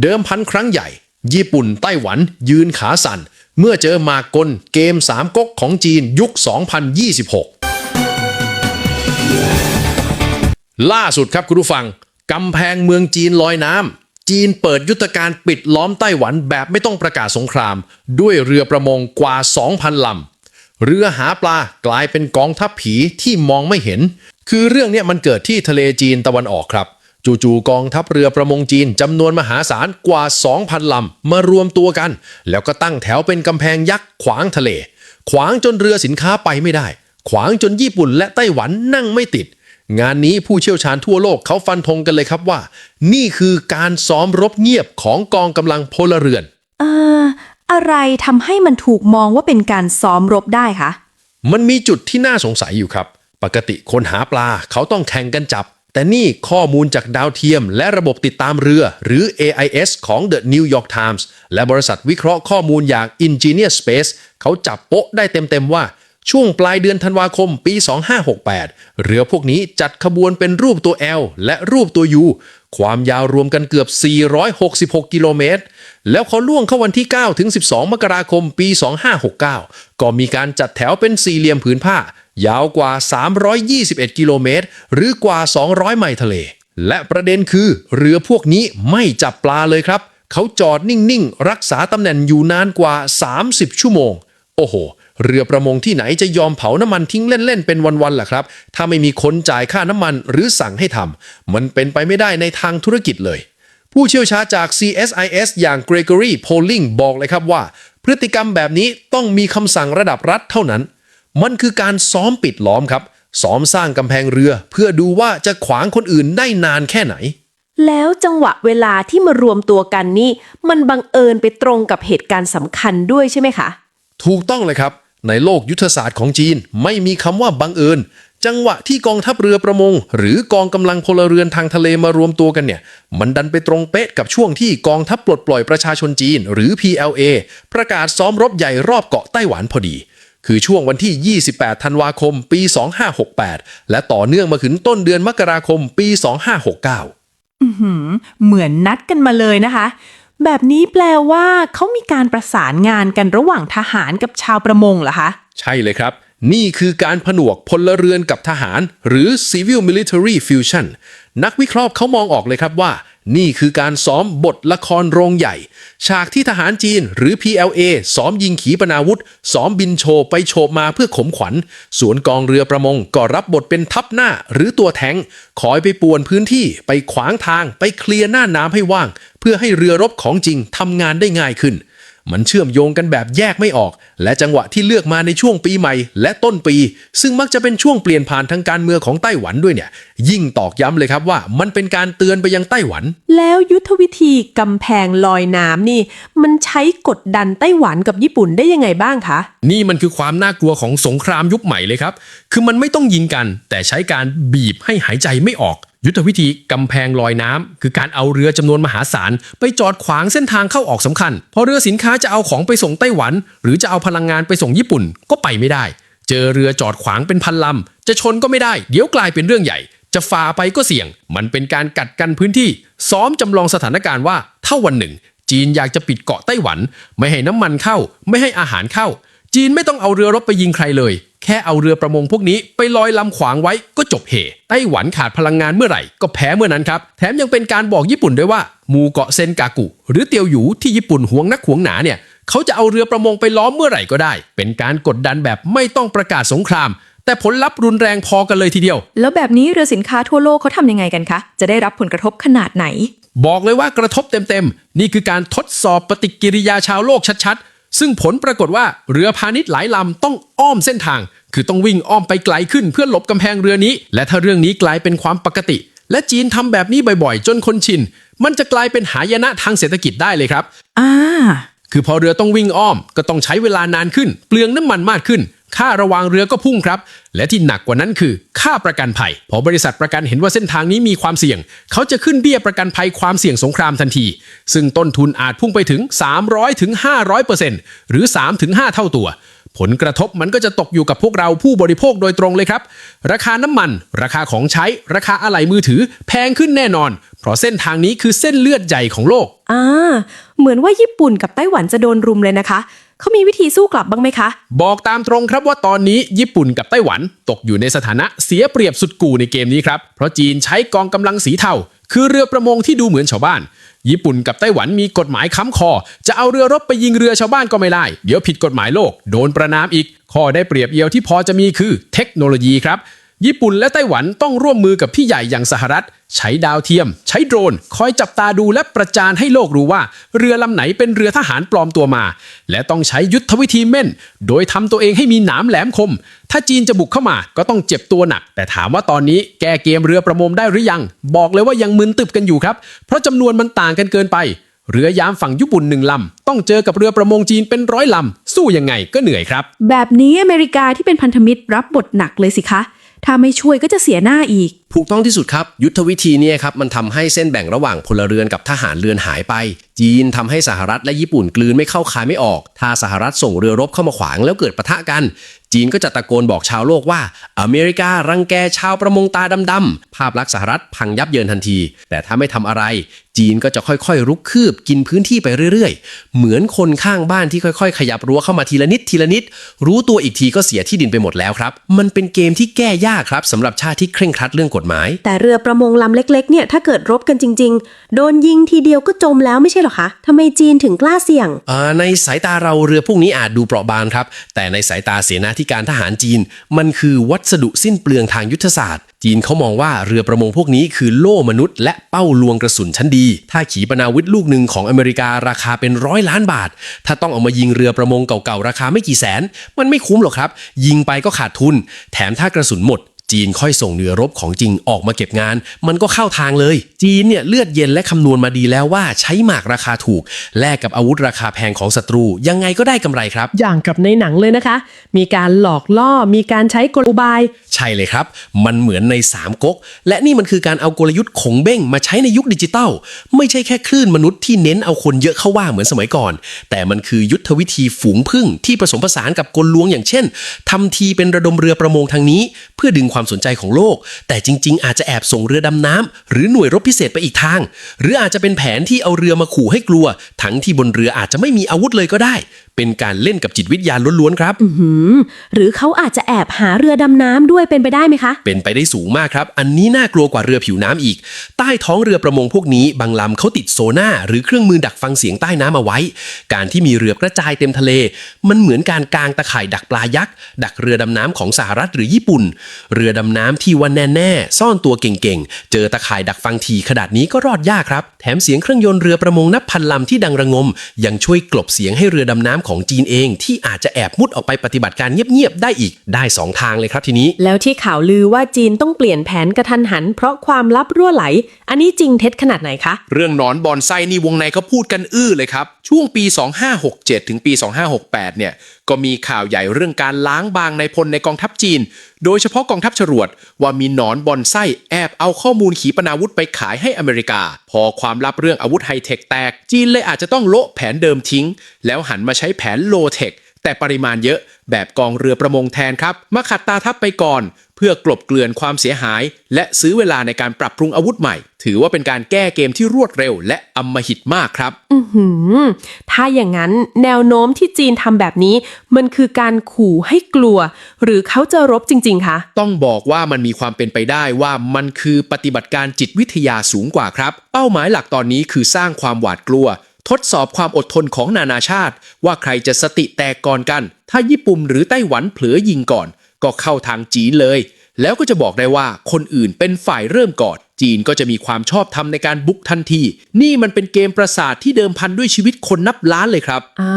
เดิมพันครั้งใหญ่ ญี่ปุ่นไต้หวันยืนขาสั่น เมื่อเจอมากลเกมสามก๊กของจีนยุค 2026 ล่าสุดครับคุณผู้ฟังกำแพงเมืองจีนลอยน้ำจีนเปิดยุทธการปิดล้อมไต้หวันแบบไม่ต้องประกาศสงคราม ด้วยเรือประมงกว่า 2,000 ลำ เรือหาปลากลายเป็นกองทัพผีที่มองไม่เห็น คือเรื่องนี้มันเกิดที่ทะเลจีนตะวันออกครับ จู่ๆกองทัพเรือประมงจีนจำนวนมหาศาลกว่า 2,000 ลำมารวมตัวกัน แล้วก็ตั้งแถวเป็นกำแพงยักษ์ขวางทะเล ขวางจนเรือสินค้าไปไม่ได้ ขวางจนญี่ปุ่นและไต้หวันนั่งไม่ติด งานนี้ผู้เชี่ยวชาญทั่วโลกเขาฟันธงกันเลยครับว่า นี่คือการซ้อมรบเงียบของกองกำลังพลเรือนเอ่ออะไรทำให้มันถูกมองว่าเป็นการซ้อมรบได้คะมันมีจุดที่น่าสงสัยอยู่ครับ ปกติคนหาปลาเขาต้องแข่งกันจับ แต่นี่ข้อมูลจากดาวเทียม และระบบติดตามเรือ หรือ AIS ของ The New York Times และบริษัทวิเคราะห์ข้อมูลอย่าง Ingenious Space เขาจับโป๊ะได้เต็มๆว่าช่วงปลายเดือนธันวาคมปี 2568 เรือพวกนี้จัดขบวนเป็นรูปตัว L และรูปตัว U ความยาวรวมกันเกือบ 466 กิโลเมตร แล้วเขาล่วงเข้าวันที่ 9 ถึง 12 มกราคมปี 2569 ก็มีการจัดแถวเป็นสี่เหลี่ยมผืนผ้า ยาวกว่า 321 กิโลเมตร หรือกว่า 200 ไมล์ทะเล และประเด็นคือ เรือพวกนี้ไม่จับปลาเลยครับ เขาจอดนิ่ง ๆ รักษาตำแหน่งอยู่นานกว่า 30 ชั่วโมง โอ้โห เรือประมงที่ไหนจะยอมเผาน้ำมันทิ้งเล่น ๆ เป็นวันๆล่ะครับ ถ้าไม่มีคนจ่ายค่าน้ำมันหรือสั่งให้ทำมันเป็นไปไม่ได้ในทางธุรกิจเลย ผู้เชี่ยวชาญจาก CSIS อย่าง Gregory Poling บอกเลยครับว่า พฤติกรรมแบบนี้ต้องมีคำสั่งระดับรัฐเท่านั้น มันคือการซ้อมปิดล้อมครับ ซ้อมสร้างกำแพงเรือ เพื่อดูว่าจะขวางคนอื่นได้นานแค่ไหน แล้วจังหวะเวลาที่มารวมตัวกันนี่ มันบังเอิญไปตรงกับเหตุการณ์สำคัญด้วยใช่ไหมคะ ถูกต้องเลยครับ ในโลกยุทธศาสตร์ของจีนไม่มีคำว่าบังเอิญจังหวะที่กองทัพเรือประมง หรือกองกำลังพลเรือนทางทะเลมารวมตัวกันเนี่ย มันดันไปตรงเป๊ะกับช่วงที่กองทัพปลดปล่อยประชาชนจีน หรือ PLA ประกาศซ้อมรบใหญ่รอบเกาะไต้หวันพอดี คือช่วงวันที่ 28 ธันวาคม ปี 2568 และต่อเนื่องมาถึงต้นเดือนมกราคม ปี 2569 เหมือนนัดกันมาเลยนะคะ แบบนี้แปลว่าเขามีการประสานงานกันระหว่างทหารกับชาวประมงเหรอคะ ใช่เลยครับ นี่คือการผนวกพลเรือนกับทหาร หรือ civil military fusion นักวิเคราะห์เขามองออกเลยครับว่า นี่คือการซ้อมบทละครโรงใหญ่ ฉากที่ทหารจีนหรือ PLA ซ้อมยิงขีปนาวุธ ซ้อมบินโชว์ไปโฉบมาเพื่อขมขวัญส่วนกองเรือประมงก็รับบทเป็นทัพหน้าหรือตัวแทงคอยไปป่วนพื้นที่ไปขวางทางไปเคลียร์หน้าน้ำให้ว่าง เพื่อให้เรือรบของจริงทำงานได้ง่ายขึ้น มันเชื่อมโยงกันแบบแยกไม่ออก และจังหวะที่เลือกมาในช่วงปีใหม่ และต้นปี ซึ่งมักจะเป็นช่วงเปลี่ยนผ่านทางการเมืองของไต้หวันด้วยเนี่ย ยิ่งตอกย้ำเลยครับว่ามันเป็นการเตือนไปยังไต้หวัน แล้วยุทธวิธีกำแพงลอยน้ำนี่ มันใช้กดดันไต้หวันกับญี่ปุ่นได้ยังไงบ้างคะ นี่มันคือความน่ากลัวของสงครามยุคใหม่เลยครับ คือมันไม่ต้องยิงกัน แต่ใช้การบีบให้หายใจไม่ออก ยุทธวิธีกำแพงลอยน้ำคือการเอาเรือจำนวนมหาศาล ไปจอดขวางเส้นทางเข้าออกสำคัญ พอเรือสินค้าจะเอาของไปส่งไต้หวัน หรือจะเอาพลังงานไปส่งญี่ปุ่นก็ไปไม่ได้ เจอเรือจอดขวางเป็นพันลำ จะชนก็ไม่ได้ เดี๋ยวกลายเป็นเรื่องใหญ่ จะฝ่าไปก็เสี่ยง มันเป็นการกัดกันพื้นที่ ซ้อมจำลองสถานการณ์ว่าถ้าวันหนึ่ง จีนอยากจะปิดเกาะไต้หวัน ไม่ให้น้ำมันเข้า ไม่ให้อาหารเข้า จีนไม่ต้องเอาเรือรบไปยิงใครเลย แค่เอาเรือประมงพวกนี้ไปลอยลำขวางไว้ก็จบเหไต้หวันขาดพลังงานเมื่อไหร่ก็แพ้เมื่อนั้นครับ แถมยังเป็นการบอกญี่ปุ่นด้วยว่าหมู่เกาะเซนกากุ หรือเตียวหยูที่ญี่ปุ่นหวงนักหวงหนาเนี่ยเขาจะเอาเรือประมงไปล้อมเมื่อไหร่ก็ได้ เป็นการกดดันแบบไม่ต้องประกาศสงคราม แต่ผลลัพธ์รุนแรงพอกันเลยทีเดียว แล้วแบบนี้เรือสินค้าทั่วโลกเขาทำยังไงกันคะ จะได้รับผลกระทบขนาดไหน บอกเลยว่ากระทบเต็มๆ นี่คือการทดสอบปฏิกิริยาชาวโลกชัดๆ ซึ่งผลปรากฏว่าเรือพาณิชย์หลายลำต้องอ้อมเส้นทาง คือต้องวิ่งอ้อมไปไกลขึ้นเพื่อหลบกำแพงเรือนี้ และถ้าเรื่องนี้กลายเป็นความปกติ และจีนทำแบบนี้บ่อยๆ จนคนชิน มันจะกลายเป็นหายนะทางเศรษฐกิจได้เลยครับ อ่า คือพอเรือต้องวิ่งอ้อมก็ต้องใช้เวลานานขึ้น เปลืองน้ำมันมากขึ้น ค่าระวางเรือก็พุ่งครับ และที่หนักกว่านั้นคือ ค่าประกันภัย พอบริษัทประกันเห็นว่าเส้นทางนี้มีความเสี่ยง เขาจะขึ้นเบี้ยประกันภัยความเสี่ยงสงครามทันที ซึ่งต้นทุนอาจพุ่งไปถึง 300ถึง500%หรือ 3-5 เท่าตัวผลกระทบมันก็จะตกอยู่กับพวกเราผู้บริโภคโดยตรงเลยครับ ราคาน้ำมัน ราคาของใช้ ราคาอะไหล่มือถือ แพงขึ้นแน่นอน เพราะเส้นทางนี้คือเส้นเลือดใหญ่ของโลก อ่า เหมือนว่าญี่ปุ่นกับไต้หวันจะโดนรุมเลยนะคะ เขามีวิธีสู้กลับบ้างไหมคะ บอกตามตรงครับว่าตอนนี้ญี่ปุ่นกับไต้หวันตกอยู่ในสถานะเสียเปรียบสุดกูในเกมนี้ครับ เพราะจีนใช้กองกำลังสีเทาคือเรือประมงที่ดูเหมือนชาวบ้าน ญี่ปุ่นกับไต้หวันมีกฎหมายค้ำคอ จะเอาเรือรบไปยิงเรือชาวบ้านก็ไม่ได้ เดี๋ยวผิดกฎหมายโลก โดนประนามอีก ข้อได้เปรียบเอียวที่พอจะมีคือเทคโนโลยีครับ ญี่ปุ่นและไต้หวันต้องร่วมมือกับพี่ใหญ่อย่างสหรัฐ ใช้ดาวเทียม ใช้โดรน คอยจับตาดูและประจานให้โลกรู้ว่า เรือลำไหนเป็นเรือทหารปลอมตัวมา และต้องใช้ยุทธวิธีเม่น โดยทำตัวเองให้มีหนามแหลมคม ถ้าจีนจะบุกเข้ามาก็ต้องเจ็บตัวหนัก แต่ถามว่าตอนนี้แก้เกมเรือประมงได้หรือยัง บอกเลยว่ายังมึนตึบกันอยู่ครับเพราะจำนวนมันต่างกันเกินไป เรือยามฝั่งญี่ปุ่นหนึ่งลำต้องเจอกับเรือประมงจีนเป็นร้อยลำสู้ยังไงก็เหนื่อยครับ แบบนี้อเมริกาที่เป็นพันธมิตรรับบทหนักเลยสิคะ ถ้าไม่ช่วยก็จะเสียหน้าอีก ถูกต้องที่สุดครับ ยุทธวิธีเนี่ยครับมันทำให้เส้นแบ่งระหว่างพลเรือนกับทหารเรือนหายไป จีนทำให้สหรัฐและญี่ปุ่นกลืนไม่เข้าคายไม่ออก ถ้าสหรัฐส่งเรือรบเข้ามาขวางแล้วเกิดปะทะกัน จีนก็จะตะโกนบอกชาวโลกว่า อเมริการังแกชาวประมงตาดำๆภาพลักษณ์สหรัฐพังยับเยินทันที แต่ถ้าไม่ทำอะไร จีนก็จะค่อยๆ รุกคืบกินพื้นที่ไปเรื่อยๆ เหมือนคนข้างบ้านที่ค่อยๆ ขยับรั้วเข้ามาทีละนิดทีละนิด รู้ตัวอีกทีก็เสียที่ดินไปหมดแล้วครับ มันเป็นเกมที่แก้ยากครับสำหรับชาติที่เคร่งครัดเรื่องกฎหมาย แต่เรือประมงลำเล็กๆ เนี่ยถ้าเกิดรบกันจริง ๆ โดนยิงทีเดียวก็จมแล้วไม่ใช่เหรอคะทำไมจีนถึงกล้าเสี่ยงอ่าในสายตาเราเรือพวกนี้อาจดูเปราะบางครับ แต่ในสายตาเสนาธิการทหารจีน มันคือวัสดุสิ้นเปลืองทางยุทธศาสตร์ จีนเขามองว่าเรือประมงพวกนี้คือโล่มนุษย์ และเป้าลวงกระสุนชั้นดี ถ้าขีปนาวุธลูกหนึ่งของอเมริการาคาเป็นร้อยล้านบาท ถ้าต้องเอามายิงเรือประมงเก่าๆราคาไม่กี่แสน มันไม่คุ้มหรอกครับ ยิงไปก็ขาดทุน แถมถ้ากระสุนหมด จีนค่อยส่งเรือรบของจริงออกมาเก็บงาน มันก็เข้าทางเลย จีนเนี่ยเลือดเย็นและคำนวณมาดีแล้วว่าใช้หมากราคาถูก แลกกับอาวุธราคาแพงของศัตรู ยังไงก็ได้กำไรครับ อย่างกับในหนังเลยนะคะ มีการหลอกล่อมีการใช้กลอุบาย ใช่เลยครับ มันเหมือนในสามก๊กและนี่มันคือการเอากลยุทธ์ขงเบ้งมาใช้ในยุคดิจิตัลไม่ใช่แค่คลื่นมนุษย์ที่เน้นเอาคนเยอะเข้าว่าเหมือนสมัยก่อน แต่มันคือยุทธวิธีฝูงพึ่งที่ผสมผสานกับกลลวงอย่างเช่นทำทีเป็นระดมเรือประมงทางนี้ เพื่อดึงความสนใจของโลก แต่จริง ๆ อาจจะแอบส่งเรือดำน้ำหรือหน่วยรบพิเศษไปอีกทาง หรืออาจจะเป็นแผนที่เอาเรือมาขู่ให้กลัว ทั้งที่บนเรืออาจจะไม่มีอาวุธเลยก็ได้เป็นการเล่นกับจิตวิทยาล้วนๆครับหืมหรือเขาอาจจะแอบหาเรือดำน้ำด้วยเป็นไปได้ไหมคะ เป็นไปได้สูงมากครับ อันนี้น่ากลัวกว่าเรือผิวน้ำอีก ใต้ท้องเรือประมงพวกนี้บางลำเขาติดโซน่าหรือเครื่องมือดักฟังเสียงใต้น้ำเอาไว้ การที่มีเรือกระจายเต็มทะเล มันเหมือนการกางตะข่ายดักปลายักษ์ดักเรือดำน้ำของสหรัฐหรือญี่ปุ่น เรือดำน้ำที่วันแน่ๆซ่อนตัวเก่งๆเจอตะข่ายดักฟังทีขนาดนี้ก็รอดยากครับ แถมเสียงเครื่องยนต์เรือประมงนับพันลำที่ดังระงม ยังช่วยกลบเสียงให้เรือดำน้ำของจีนเองที่อาจจะแอบมุดออกไปปฏิบัติการเงียบๆได้อีกได้สองทางเลยครับทีนี้ แล้วที่ข่าวลือว่าจีนต้องเปลี่ยนแผนกระทันหัน เพราะความลับรั่วไหล อันนี้จริงเท็จขนาดไหนคะ เรื่องหนอนบอนไส้นี่วงในเขาพูดกันอื้อเลยครับช่วงปี 2567 ถึงปี 2568 เนี่ย ก็มีข่าวใหญ่เรื่องการล้างบางในพลในกองทัพจีน โดยเฉพาะกองทัพจรวด ว่ามีหนอนบอนไส้แอบเอาข้อมูลขีปนาวุธไปขายให้อเมริกา พอความลับเรื่องอาวุธไฮเทคแตก จีนเลยอาจจะต้องโละแผนเดิมทิ้ง แล้วหันมาใช้แผนโลเทคแต่ปริมาณเยอะแบบกองเรือประมงแทนครับ มาขัดตาทัพไปก่อน เพื่อกลบเกลื่อนความเสียหาย และซื้อเวลาในการปรับปรุงอาวุธใหม่ ถือว่าเป็นการแก้เกมที่รวดเร็ว และอำมหิตมากครับ อือหือถ้าอย่างนั้นแนวโน้มที่จีนทำแบบนี้ มันคือการขู่ให้กลัว หรือเขาจะรบจริง ๆ คะ ต้องบอกว่ามันมีความเป็นไปได้ว่ามันคือปฏิบัติการจิตวิทยาสูงกว่าครับ เป้าหมายหลักตอนนี้คือสร้างความหวาดกลัวทดสอบความอดทนของนานาชาติ ว่าใครจะสติแตกก่อนกัน ถ้าญี่ปุ่นหรือไต้หวันเผลอยิงก่อน ก็เข้าทางจีนเลย แล้วก็จะบอกได้ว่าคนอื่นเป็นฝ่ายเริ่มก่อน จีนก็จะมีความชอบธรรมในการบุกทันที นี่มันเป็นเกมประสาทที่เดิมพันด้วยชีวิตคนนับล้านเลยครับ อ่า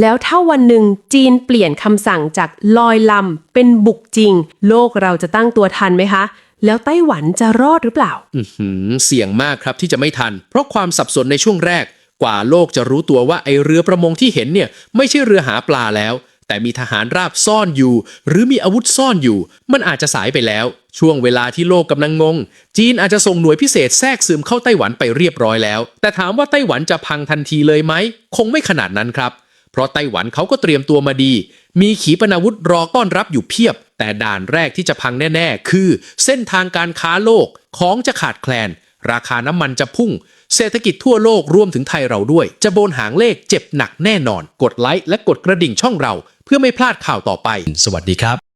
แล้วถ้าวันหนึ่งจีนเปลี่ยนคำสั่งจากลอยลำเป็นบุกจริง โลกเราจะตั้งตัวทันไหมคะ แล้วไต้หวันจะรอดหรือเปล่า อื้อหือเสี่ยงมากครับที่จะไม่ทัน เพราะความสับสนในช่วงแรก กว่าโลกจะรู้ตัวว่าไอเรือประมงที่เห็นเนี่ยไม่ใช่เรือหาปลาแล้ว แต่มีทหารราบซ่อนอยู่ หรือมีอาวุธซ่อนอยู่ มันอาจจะสายไปแล้ว ช่วงเวลาที่โลกกำลังงง จีนอาจจะส่งหน่วยพิเศษแทรกซึมเข้าไต้หวันไปเรียบร้อยแล้ว แต่ถามว่าไต้หวันจะพังทันทีเลยไหม คงไม่ขนาดนั้นครับ เพราะไต้หวันเขาก็เตรียมตัวมาดี มีขีปนาวุธรอต้อนรับอยู่เพียบ แต่ด่านแรกที่จะพังแน่ๆ คือ เส้นทางการค้าโลก ของจะขาดแคลน ราคาน้ำมันจะพุ่งเศรษฐกิจทั่วโลกรวมถึงไทยเราด้วย จะโบนหางเลขเจ็บหนักแน่นอน กดไลค์และกดกระดิ่งช่องเรา เพื่อไม่พลาดข่าวต่อไป สวัสดีครับ